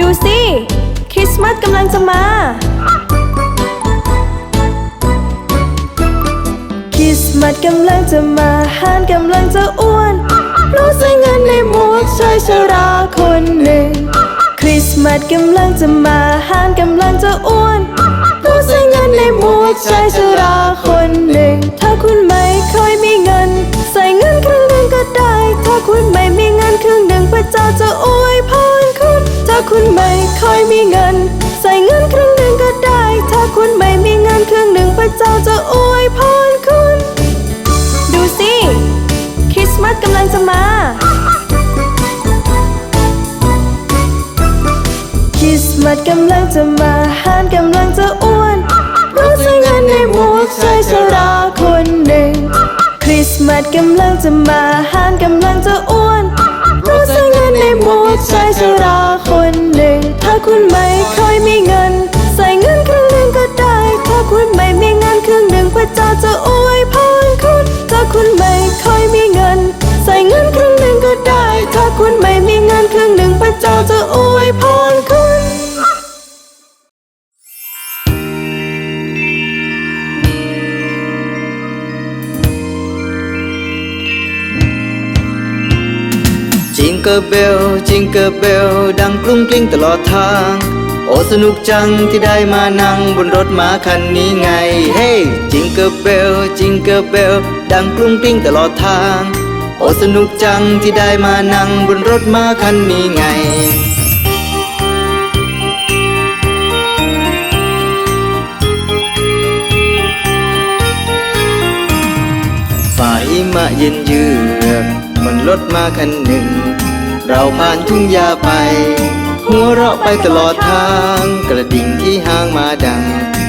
ดูสิ คริสต์มาสกำลังจะมา คริสต์มาสกำลังจะมาฮานกำลังจะอ้วนราะใส่เงินในหมวกชายชราคนหนึ่ง คริสต์มาสกำลังจะมาฮานกำลังจะอ้วนราะใส่เงินในหมวกชายชราคนหนึ่ง ถ้าคุณไม่ค่อยมีเงิน ใส่เงินครึ่งหนึ่งก็ได้ ถ้าคุณไม่มีเงินครึ่งหนึ่งพระเจ้าจะอ้วยพรคุณถ้า คุณไม่ค่อยมีเงิน ใส่เงินครึ่งหนึ่งก็ได้ ถ้าคุณไม่มีเงินครึ่งหนึ่งพระเจ้าจะอวยพรคุณ ดูสิคริสต์มาสกำลังจะมาคริสต์มาสกำลังจะมาฮานกำลังจะอ้วนเพราะใส่เงินในหมวกชายชราคนหนึ่ง คริสต์มาสกำลังจะมาฮานกำลังจะอ้วน คุณไม่ค่อยมีเงิน ใส่เงินครึ่งหนึ่งก็ได้ ถ้าคุณไม่มีเงินครึ่งหนึ่งพระเจ้าจะอวยพรคุณ ถ้าคุณไม่ค่อยมีเงิน ใส่เงินครึ่งหนึ่งก็ได้ ถ้าคุณไม่มีเงินครึ่งหนึ่งพระเจ้าจะอวยพรคุณ จิงเกอร์เบลจิงเกอร์เบลดังกรุ้งกลิ้งตลอดทาง โอ้สนุกจังที่ได้มานั่งบนรถม้าคันนี้ไง เฮ้จิงเกอร์เบลจิงเกอร์เบลดังกรุ้งกลิ้งตลอดทาง โอ้สนุกจังที่ได้มานั่งบนรถม้าคันนี้ไงฝ่าหิมะเย็นเยือกมันรถมาคันหนึ่ง เราผ่านทุ่งหญ้าไป หัวเราะไปตลอดทาง กระดิ่งที่ห้างมาดัง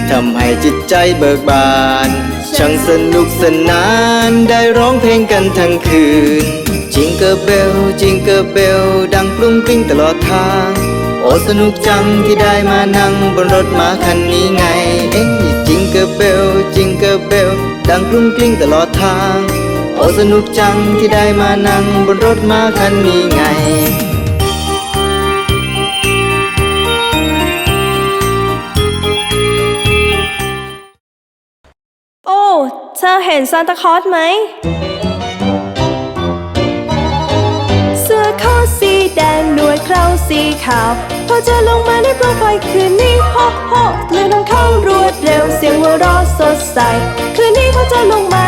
ทำให้จิตใจเบิกบาน ช่างสนุกสนานได้ร้องเพลงกันทั้งคืน จิงเกอร์เบล จิงเกอร์เบล ดังกรุ้งกริ้งตลอดทาง โอ้สนุกจังที่ได้มานั่งบนรถม้าคันนี้ไง เอ๊ะจิงเกอร์เบล จิงเกอร์เบล ดังกรุ้งกริ้งตลอดทาง สนุกจังที่ได้มานั่งบนรถมาคันนี้ไง โอ้ เธอเห็นซานตาคลอสไหม เสื้อคอสีแดงหนวดเคราสีขาว พอเจะลงมาในโปรไฟล์คืนนี้โฮโฮเลื่อนเข้ารวดเร็วเสียงหัวเราะสดใส คืนนี้พอเจะลงมา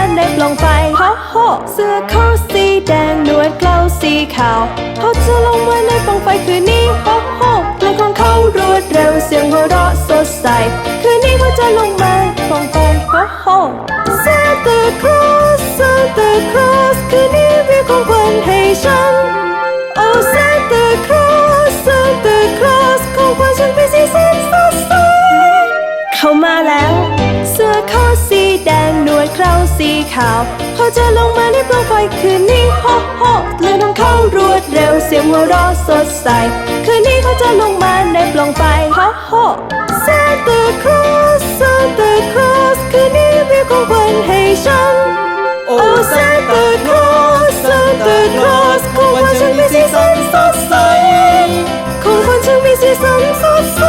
เสื้อขาวสีแดงหนวดเกลาสีขาวเขาจะลงมาในกองไฟคืนนี้โฮโฮเลื่อนต้องเขารวดเร็วเสียงหัวเราะสดใส คืนนี้เขาจะลงมาฟองไฟโฮโฮ Santa Claus Santa Claus คืนนี้มีของขวัญให้ฉัน สีขาวเขาจะลงมาในโปรไฟล์คืนนี้โฮโฮเลื่อนต้องเข้ารวดเร็วเสียงหัวเราะสดใส คืนนี้เขาจะลงมาในปล่องไฟโฮโฮ Santa Claus Santa Claus คืนนี้มีของขวัญให้ฉัน Oh Santa Claus Santa Claus ของขวัญฉันมีสีสันสดใสของขวัญฉันมีสีสันสดใส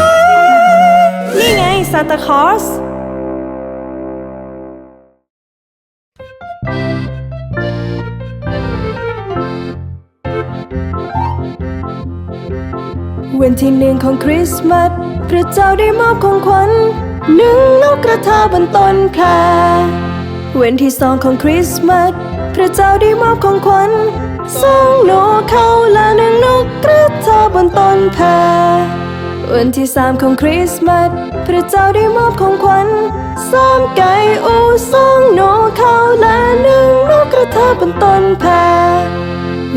นี่ไงซา วันที่หนึ่งของคริสต์มาสพระเจ้าได้มอบของขวัญหนึ่งนกกระทาบนต้นแควันที่สองของคริสต์มาสพระเจ้าได้มอบของขวัญสองนกเขาและหนึ่งนกกระทาบนต้นแพวันที่สามของคริสต์มาสพระเจ้าได้มอบของขวัญสามไก่อูสองนกเขาและหนึ่งนกกระทาบนต้นแพ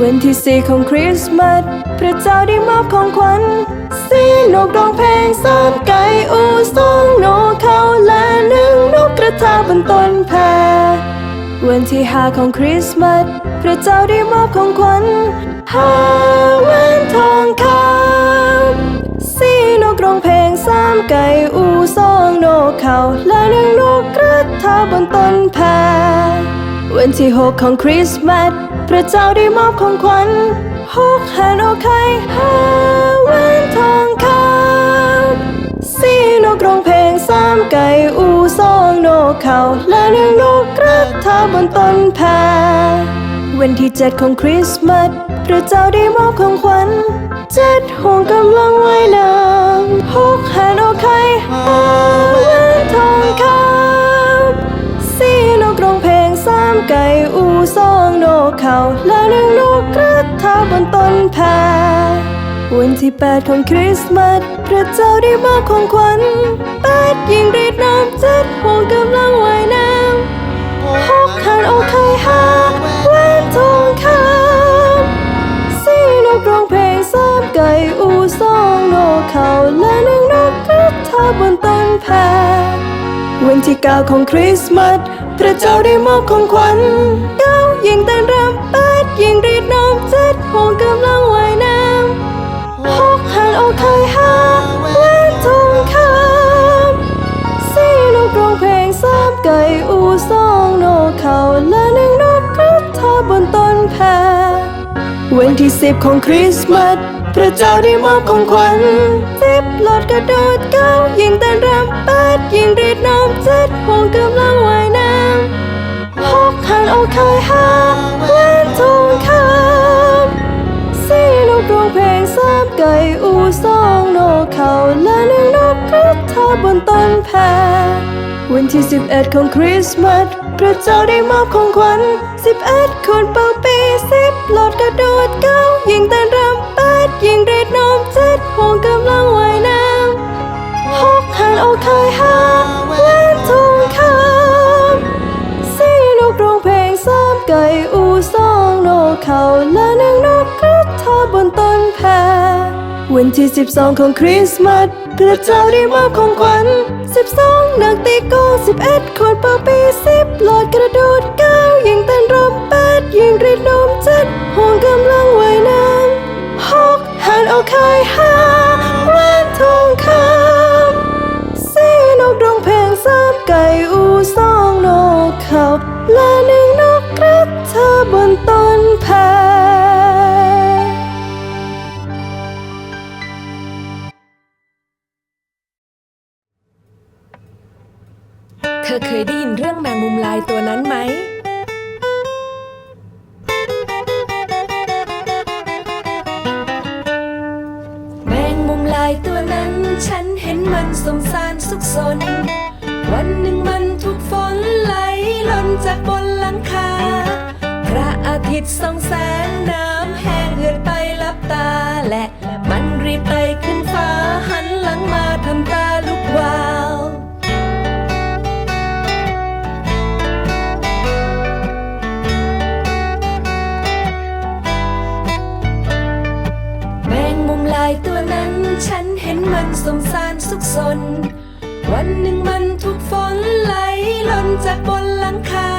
วันที่สี่ของคริสต์มาสพระเจ้าได้มอบของขวัญสี่นกร้องเพลงสามไก่อูสองนกเขาและหนึ่งนกกระทาบนต้นแพวันที่ห้าของคริสต์มาสพระเจ้าได้มอบของขวัญห้าแหวนทองคำสี่นกร้องเพลงสามไก่อูสองนกเขาและหนึ่งนกกระทาบนต้นแพ วันที่หกของคริสต์มาสพระเจ้าได้มอบของขวัญหกหันโอไข่ห้าแหวนทองคำสี่นกรงเพลงสามไก่อู่ซองนกเขาและหนึ่งนกกระทาบนต้นแพวันที่เจ็ดของคริสต์มาสพระเจ้าได้มอบของขวัญเจ็ดห่วงกำลังไว้นำ เขาและหนึ่งนกกระทาบนต้นแพรวันที่แปดของคริสต์มาสพระเจ้าได้มอบของขวัญแปดยิงรีดน้ำเจ็ดห่วงกำลังว่ายน้ำหกขันโอไข่ห้าแหวนทองคำสี่นกร้องเพลงสามไก่อูสองนกเขาและหนึ่งนกกระทาบนต้นแพรวันที่เก้าของคริสต์มาสพระเจ้าได้มอบของขวัญ ยิงเต้นรำแปดยิงรีดน้ำเจ็ดหงกำลังว่ายน้ำหกหันโอไข่ห้าแหวนทองคำสี่นกร้องเพลงสามไก่อูสองนกเขาและหนึ่งนกกระทาบนต้นแพรวันที่สิบของคริสต์มาสพระเจ้าได้มอบของขวัญสิบหลอดกระโดดเก้ายิงเต้นรำแปดยิงรีดน้ำเจ็ดหงกำลังว่าย น้ำหกหันโอไข่ห้าแหวนทองคำสี่นกร้องเพลงสามไก่อูสองนกเขาและหนึ่งนกกระทาบนต้นแพรวันที่สิบเอ็ดของคริสต์มาสพระเจ้าได้มอบของขวัญสิบเอ็ดคนเป่าปีสิบหลอดกระโดดเก้ายิงเต้นรำ ที่ 12 ของคริสต์มาสพระเจ้าได้มอบของขวัญ 12 นักตีโก้11 คนเป่าปี10หลอดกระโดด9ยิงเต้นรำ8ยิงรีดนม7ห่วงกำลังว่ายน้ำ6หันเอาคาย5 ฉันเห็นมันสงสารสุขสน วันหนึ่งมันถูกฝนไหลหล่นจากบนหลังคา พระอาทิตย์ส่องแสงน้ำแห้งเหือดไปลับตาและมันรีบไต่ขึ้นฟ้าหัน มันสงสารสุขสน วันหนึ่งมันถูกฝนไหลหล่นจากบนหลังคา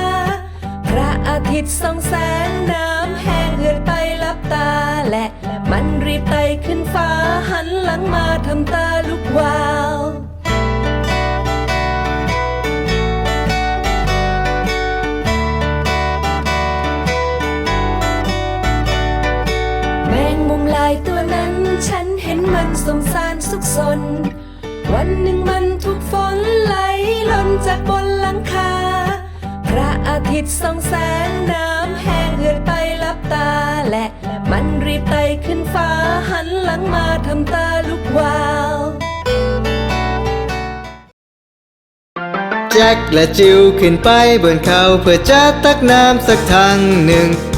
พระอาทิตย์ส่องแสงน้ำแห้งเหือดไปลับตาและมันรีบไต่ขึ้นฟ้าหันหลังมาทำตาลุกวาวแมงมุมลายตัวนั้นฉัน เห็นมันสงสารสุขสน วันหนึ่งมันถูกฝนไหลล่นจากบนหลังคา พระอาทิตย์ส่องแสงน้ำแห้งเหือดไปลับตาและมันรีบไต่ขึ้นฟ้าหันหลังมาทำตาลุกวาวแจ็คและจิวขึ้นไปบนเขาเพื่อจะตักน้ำสักทางหนึ่ง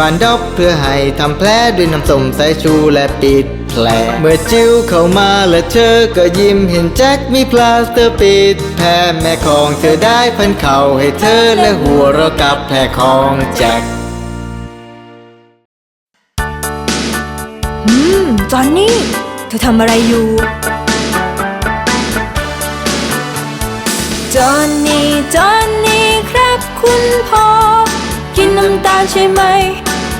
บานดอกเพื่อให้ทำแผลด้วยน้ำส้มสายชูและปิดแผล เมื่อจิ้วเข้ามาและเธอก็ยิ้มเห็นแจ็คมีพลาสเตอร์ปิดแผลแม่ของเธอได้พันเข่าให้เธอและหัวเรากับแผลของแจ็คอืม จอนนี่ เธอทำอะไรอยู่ จอนนี่ จอนนี่ ครับคุณพ่อ กินน้ำตาลใช่ไหม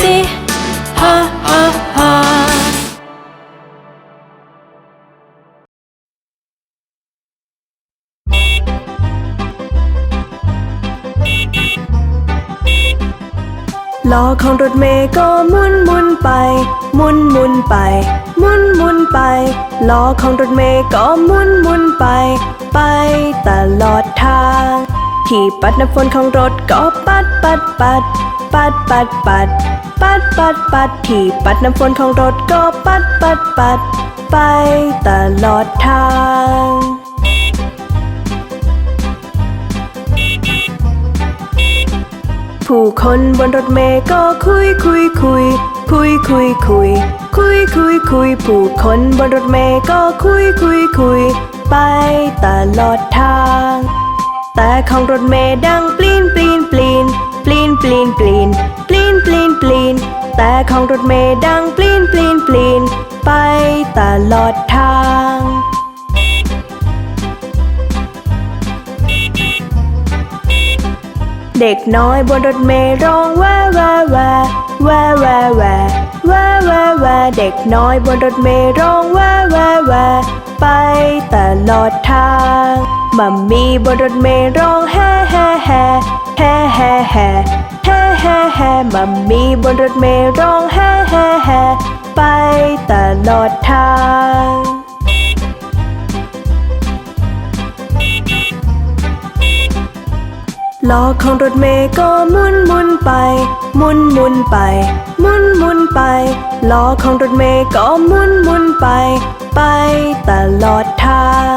สิฮ่าฮ่าฮ่าล้อของรถเมย์ก็หมุนหมุนไปหมุนหมุนไปหมุนหมุนไปล้อของรถเมย์ก็หมุนหมุนไป ไปตลอดทาง ที่ปัดน้ำฝนของรถก็ปัดปัดปัด ปัดปัดปัด ปัดปัดปัดที่ปัดน้ำฝนของรถก็ปัดปัดปัด ไปตลอดทางผู้คนบนรถเมล์ก็คุยคุยคุย คุยคุยคุย คุยคุยคุย ผู้คนบนรถเมล์ก็คุยคุยคุย ไปตลอดทาง แต่ของรถเมล์ดังปลีนปลีน ปลีนปลีนปลีนปลีนปลีนปลีนปลีนแต่ของรถเมล์ดังปลีนปลีนปลีนไปตลอดทางเด็กน้อยบนรถเมล์ร้องแวแวแวแวแวแวแวแวแวเด็กน้อยบนรถเมล์ร้องแวแวแวไปตลอดทาง มัมมี่บนรถเมล์ร้องแฮ่แฮ่แฮ่แฮ่แฮ่แฮ่แฮ่แฮ่แฮ่มัมมี่บนรถเมล์ร้องแฮ่แฮ่แฮ่ไปตลอดทางล้อของรถเมย์ก็มุนมุนไป มุนมุนไป มุนมุนไปล้อของรถเมย์ก็มุนมุนไป ไปตลอดทาง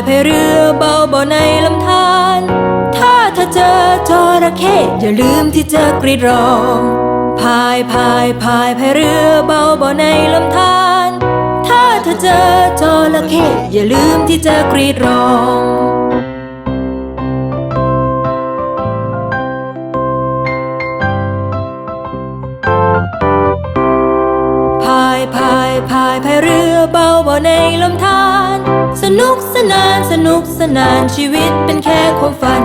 พายพายเรือเบาเบาในลำธารถ้าเธอเจอจระเข้อย่าลืมที่จะกรีดร้องพายพายพายพายเรือเบาเบาในลำธารถ้าเธอเจอจระเข้อย่าลืมที่จะกรีดร้อง นุกสนานสนุกสนานชีวิตเป็นแค่ความฝัน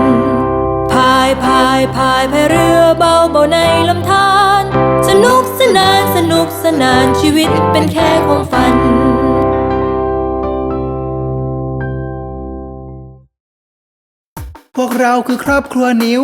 พายพายพายพายเรือเบาเบาในลำธารสนุกสนานสนุกสนานชีวิตเป็นแค่ความฝันพวกเราคือครอบครัวนิ้ว